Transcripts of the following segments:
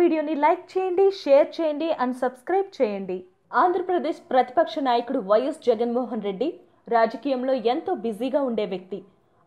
వీడియోని లైక్ చేయండి షేర్ చేయండి అండ్ సబ్స్క్రైబ్ చేయండి. ఆంధ్రప్రదేశ్ ప్రతిపక్ష నాయకుడు వైఎస్ జగన్మోహన్ రెడ్డి రాజకీయంలో ఎంతో బిజీగా ఉండే వ్యక్తి.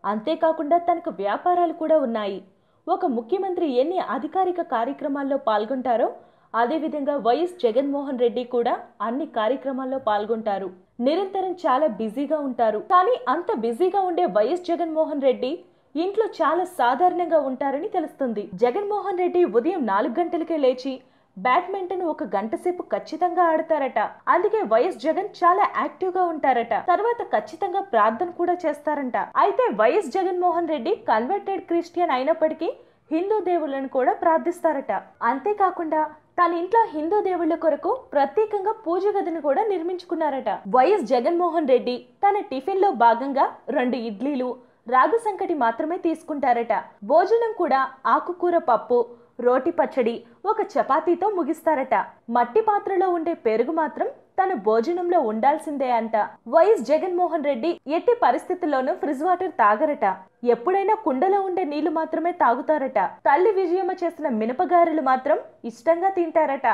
అంతేకాకుండా తనకు వ్యాపారాలు కూడా ఉన్నాయి. ఒక ముఖ్యమంత్రి ఎన్ని అధికారిక కార్యక్రమాల్లో పాల్గొంటారో అదేవిధంగా వైఎస్ జగన్మోహన్ రెడ్డి కూడా అన్ని కార్యక్రమాల్లో పాల్గొంటారు. నిరంతరం చాలా బిజీగా ఉంటారు. కానీ అంత బిజీగా ఉండే వైఎస్ జగన్మోహన్ రెడ్డి ఇంట్లో చాలా సాధారణంగా ఉంటారని తెలుస్తుంది. జగన్మోహన్ రెడ్డి ఉదయం నాలుగు గంటలకే లేచి బ్యాడ్మింటన్ ఒక గంట సేపు ఖచ్చితంగా ఆడతారట. అందుకే వైఎస్ జగన్ చాలా యాక్టివ్గా ఉంటారట. తర్వాత ఖచ్చితంగా ప్రార్థన కూడా చేస్తారంట. అయితే YS Jaganmohan Reddy converted Christian అయినప్పటికీ హిందూ దేవుళ్ళను కూడా ప్రార్థిస్తారట. అంతేకాకుండా తన ఇంట్లో హిందూ దేవుళ్ళ కొరకు ప్రత్యేకంగా పూజ గదిని కూడా నిర్మించుకున్నారట. వైఎస్ జగన్మోహన్ రెడ్డి తన టిఫిన్లో భాగంగా రెండు ఇడ్లీలు రాగు సంకటి మాత్రమే తీసుకుంటారట. భోజనం కూడా ఆకుకూర పప్పు రోటి పచ్చడి ఒక చపాతీతో ముగిస్తారట. మట్టి పాత్రలో ఉండే పెరుగు మాత్రం తన భోజనంలో ఉండాల్సిందే అంట. వైఎస్ జగన్మోహన్ రెడ్డి ఎట్టి పరిస్థితుల్లోనూ ఫ్రిజ్ వాటర్ తాగరట. ఎప్పుడైనా కుండలో ఉండే నీళ్ళు మాత్రమే తాగుతారట. తల్లి విజయమ్మ చేసిన మినపగారెలు మాత్రం ఇష్టంగా తింటారట.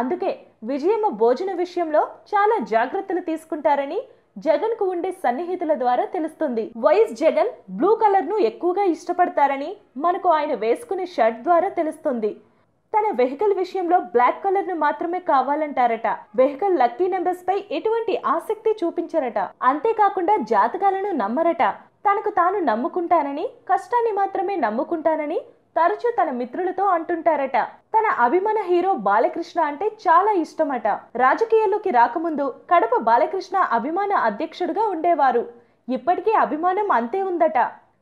అందుకే విజయమ్మ భోజన విషయంలో చాలా జాగ్రత్తలు తీసుకుంటారని జగన్కు ఉండే సన్నిహితుల ద్వారా తెలుస్తుంది. వైఎస్ జగన్ బ్లూ కలర్ను ఎక్కువగా ఇష్టపడతారని మనకు ఆయన వేసుకునే షర్ట్ ద్వారా తెలుస్తుంది. తన వెహికల్ విషయంలో బ్లాక్ కలర్ను మాత్రమే కావాలంటారట. వెహికల్ లక్కీ నెంబర్స్ పై ఎటువంటి ఆసక్తి చూపించరట. అంతేకాకుండా జాతకాలను నమ్మరట. తనకు తాను నమ్ముకుంటానని కష్టాన్ని మాత్రమే నమ్ముకుంటానని తరచూ తన మిత్రులతో అంటుంటారట. తన అభిమాన హీరో బాలకృష్ణ అంటే చాలా ఇష్టమట. రాజకీయాల్లోకి రాకముందు కడప బాలకృష్ణ అభిమాన అధ్యక్షుడుగా ఉండేవారు. ఇప్పటికీ అభిమానం అంతే ఉందట.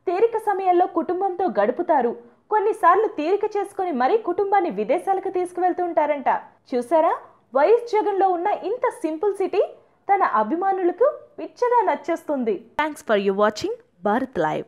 తీరిక సమయంలో కుటుంబంతో గడుపుతారు. కొన్నిసార్లు తీరిక చేసుకుని మరీ కుటుంబాన్ని విదేశాలకు తీసుకువెళ్తుంటారంట. చూసారా? వైఎస్ జగన్లో ఉన్న ఇంత సింపుల్ సిటీ తన అభిమానులకు పిచ్చగా నచ్చేస్తుంది. Thanks for you watching Bharat live